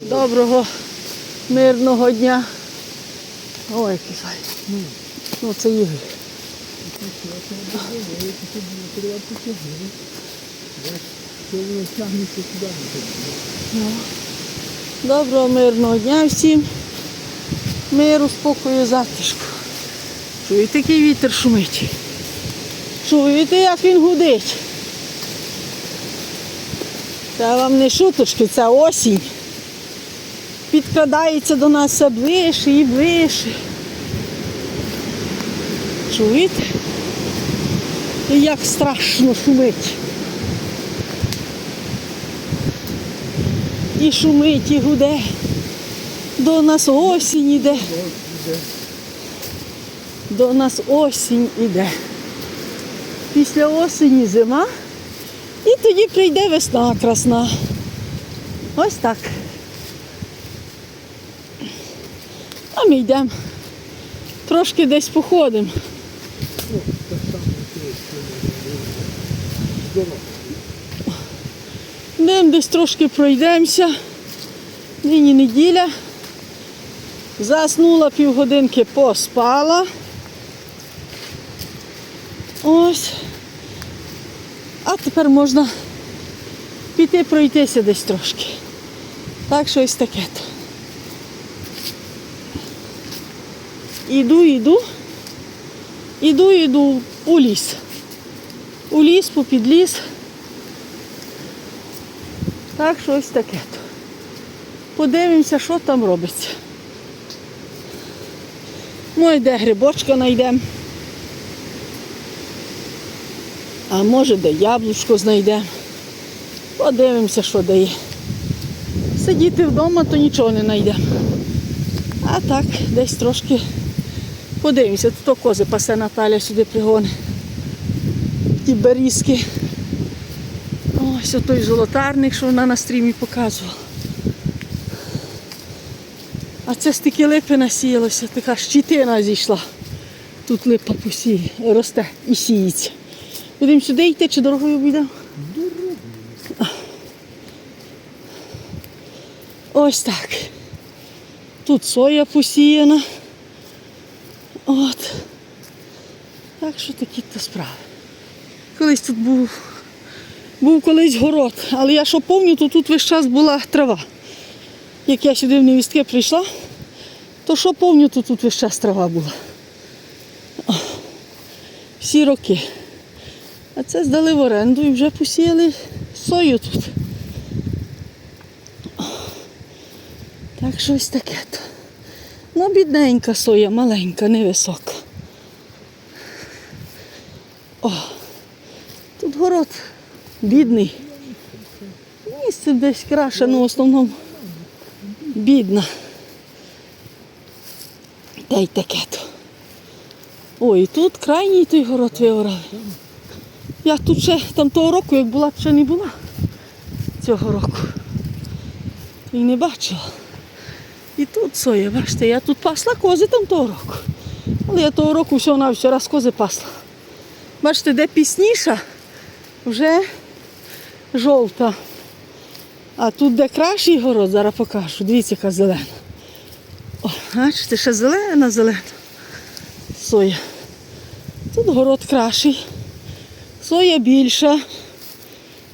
Доброго мирного дня. Ой, який файний. Ну це Ігор. Ну. Доброго мирного дня всім. Миру, спокою, затишку. Чуєте, який вітер шумить? Чуєте, як він гудить? Це вам не шуточки, це осінь. Підкрадається до нас все ближче і ближче. Чуєте? І як страшно шумить. І шумить, і гуде. До нас осінь іде. До нас осінь іде. Після осені зима. І тоді прийде весна красна. Ось так. А ми йдемо. Трошки десь походимо. Йдемо десь трошки пройдемося. Нині неділя. Заснула півгодинки, поспала. Ось. А тепер можна піти пройтися десь трошки. Так що ось таке. то. Іду, іду. Іду, іду у ліс. У ліс, попід ліс. Так що ось таке. то. Подивимося, що там робиться. Може, де грибочка знайдемо. А може, де яблучко знайдемо. Подивимося, що де є. Сидіти вдома, то нічого не знайдемо. А так, десь трошки подивимося. Тут кози пасе Наталя сюди пригони. Ті берізки. Ось той золотарник, що вона на стрімі показувала. А це стільки липи насіялося, така щитина зійшла. Тут липа посіє, росте і сіється. Будемо сюди йти чи дорогою обійдемо? Ось так. Тут соя посіяна. От. Так що такі то справи. Колись тут був, був колись город, але я що пам'ятаю, то тут весь час була трава. Як я сюди в невістки прийшла, то що пам'ятаю, то тут весь час трава була. О, Всі роки. А це здали в оренду і вже посіяли сою тут. Так що ось таке. то. Ну, бідненька соя, маленька, невисока. О, тут город бідний. Місце десь краще, ну в основному бідна. Та й таке то. Ой, тут крайній той город виорали. Я тут ще там того року, як була, ще не була цього року. І не бачила. І тут соя, бачите, я тут пасла кози там того року. Але я того року всього на все раз кози пасла. Бачите, де пісніша, вже жовта. А тут, де кращий город, зараз покажу. Дивіться, яка зелена. О, бачите, ще зелена, зелена. Соя. Тут город кращий. Соя більша.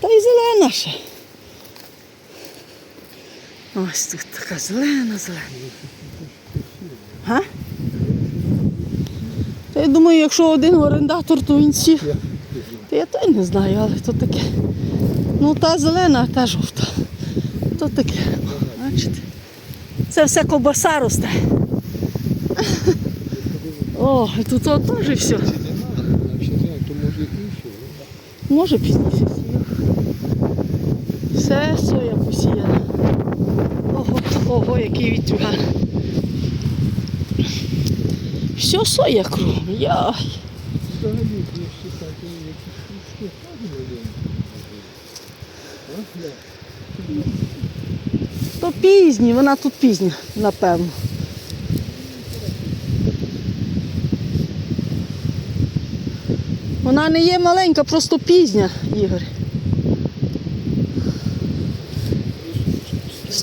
Та й зелена ще. Ось тут така зелена, зелена. Га? Та я думаю, якщо один орендатор, то він сів. Та я то й не знаю, але то таке. Ну та зелена, а та жовта. То таке. Бачите? Це все ковбаса росте. О, і тут теж все. Може пізніше. Все соя посіяна. Ого, який вітрюган. Все соя кругом. Яй. То пізні, вона тут пізня, напевно. Вона не є маленька, просто пізня, Ігор.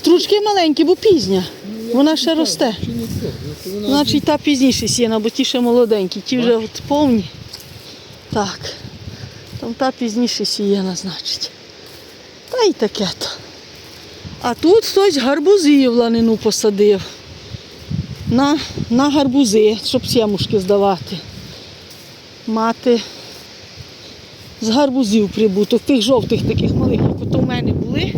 Стручки маленькі, бо пізня. Вона ще росте. Значить, та пізніше сіяна, бо ті ще молоденькі, ті вже от повні. Так. Там та пізніше сіяна, значить. Та й таке то. А тут хтось гарбузів ланину посадив. На, на гарбузи, щоб сімушки здавати. Мати з гарбузів прибуток, тих жовтих таких як ото в мене були.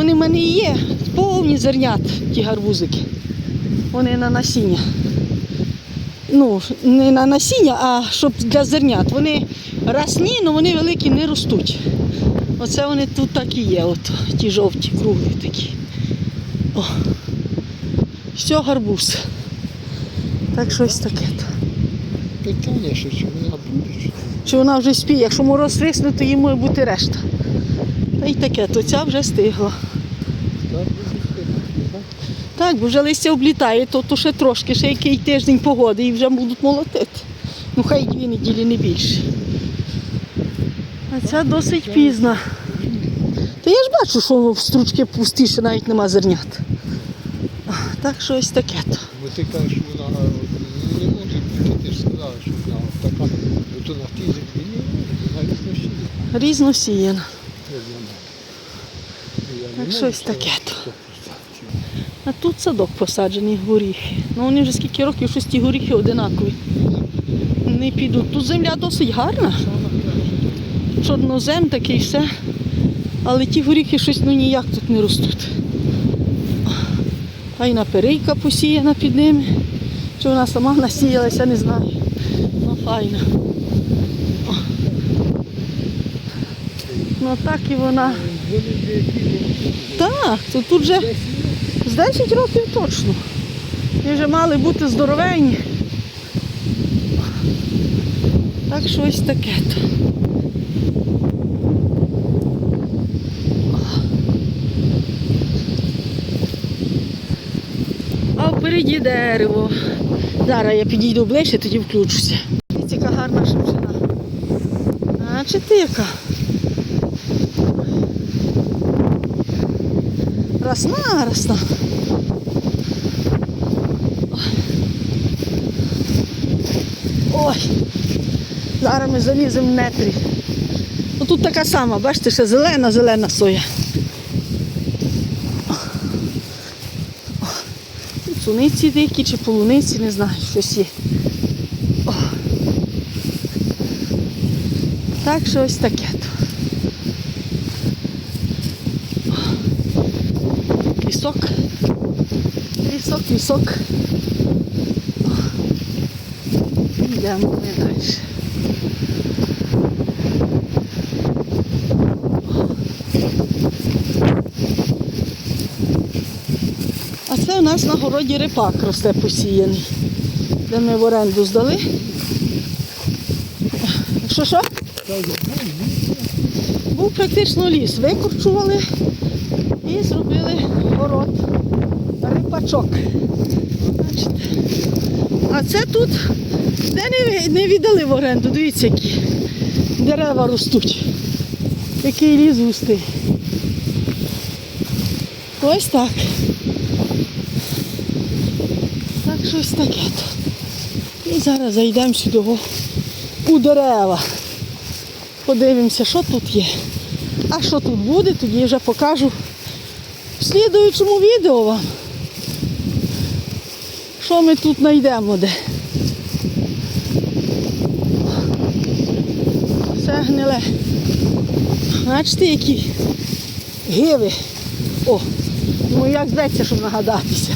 Вони в мене і є, повні зернят, ті гарбузики. Вони на насіння. Ну, не на насіння, а щоб для зернят. Вони росні, але вони великі не ростуть. Оце вони тут так і є, от, ті жовті, круглі такі. О. Все гарбуз. Так щось таке. Питання, що чи вона буде, чи вона вже спіє, якщо мороз висне, то їй може бути решта. Та й таке, то ця вже стигла. Так бо вже листя облітає, то, то ще трошки, ще який тиждень погоди і вже будуть молотити. Ну хай дві неділі не більше. А ця досить пізна. Та я ж бачу, що в стручки пустіше навіть нема зернят. Так що ось таке то. Бо ти кажеш, що вона ну, не може бути, ти ж сказала, що вона така, ото на тій землі не може, вона різнощі. Різно сіяна. Так Так щось таке то. А тут садок посаджений горіхи. Ну вони вже скільки років, щось ті горіхи одинакові. Не підуть. Тут земля досить гарна. Чорнозем такий все. Але ті горіхи щось ну ніяк тут не ростуть. А й наперейка посіяна під ними. Чи вона сама насіялася, не знаю. Ну файна. Ну так і вона. Так, то тут вже з 10 років точно. І вже мали бути здоровенні. Так що ось таке то. А впереді дерево. Зараз я підійду ближче, тоді включуся. Дивіться, яка гарна шипшина. А чи яка? Росна, росна. Ой, зараз ми заліземо в нетрі. Ну, тут така сама, бачите, ще зелена, зелена соя. Суниці дикі чи полуниці, не знаю, щось є. О. Так що ось таке. то. Лісок. Лісок, лісок. Йдемо ми далі. А це у нас на городі репак росте посіяний, де ми в оренду здали. Що що? Був практично ліс. Викорчували і зробили город. Рипачок. Бачите? А це тут, де не, не віддали в оренду, дивіться, які дерева ростуть. Який ліс густий. Ось так. Так щось таке. І зараз зайдемо сюди у дерева. Подивимося, що тут є. А що тут буде, тоді вже покажу в слідуючому відео вам. Що ми тут знайдемо де. Все гниле. Бачите, які гиви. О, ну як зветься, щоб нагадатися.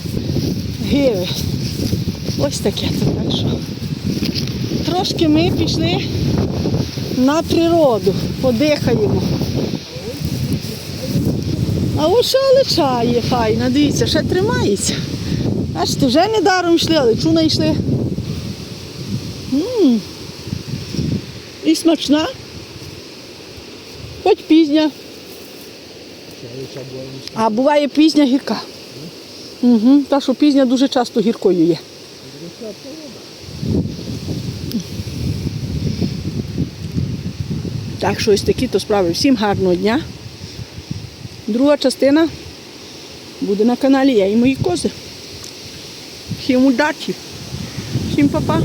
Гиви. Ось таке то так що. Трошки ми пішли на природу, подихаємо. А ось ще лича файна, дивіться, ще тримається. Бачите, вже недаром йшли, але чу знайшли. М. І смачна. Хоч пізня. А буває пізня гірка. Угу. Та, що пізня дуже часто гіркою є. Так що ось такі то справи. Всім гарного дня. Друга частина буде на каналі Я і мої кози. Всім удачі, всім па-па.